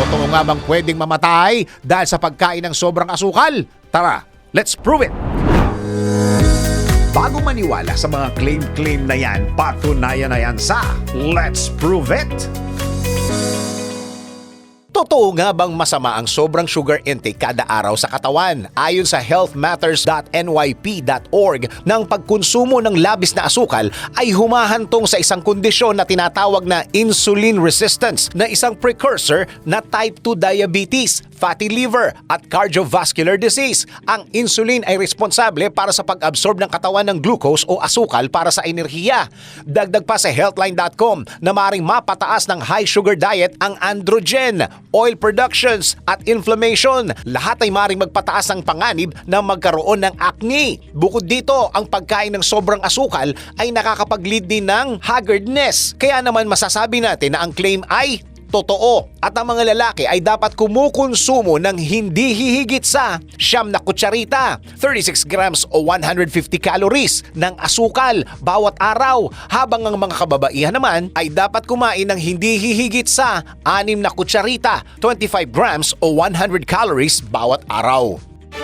Totoo nga bang pwedeng mamatay dahil sa pagkain ng sobrang asukal? Tara, let's prove it! Bago maniwala sa mga claim-claim na yan, patunayan na yan sa Let's Prove It! Totoo nga bang masama ang sobrang sugar intake kada araw sa katawan? Ayon sa healthmatters.nyp.org, nang pagkonsumo ng labis na asukal ay humahantong sa isang kondisyon na tinatawag na insulin resistance na isang precursor na type 2 diabetes, fatty liver at cardiovascular disease. Ang insulin ay responsable para sa pag-absorb ng katawan ng glucose o asukal para sa enerhiya. Dagdag pa sa healthline.com na maring mapataas ng high sugar diet ang androgen, oil productions at inflammation. Lahat ay maring magpataas ng panganib na magkaroon ng acne. Bukod dito, ang pagkain ng sobrang asukal ay nakakapag-lead din ng haggardness. Kaya naman masasabi natin na ang claim ay totoo at ang mga lalaki ay dapat kumukonsumo ng hindi hihigit sa siyam na kutsarita, 36 grams o 150 calories ng asukal bawat araw habang ang mga kababaihan naman ay dapat kumain ng hindi hihigit sa 6 na kutsarita, 25 grams o 100 calories bawat araw.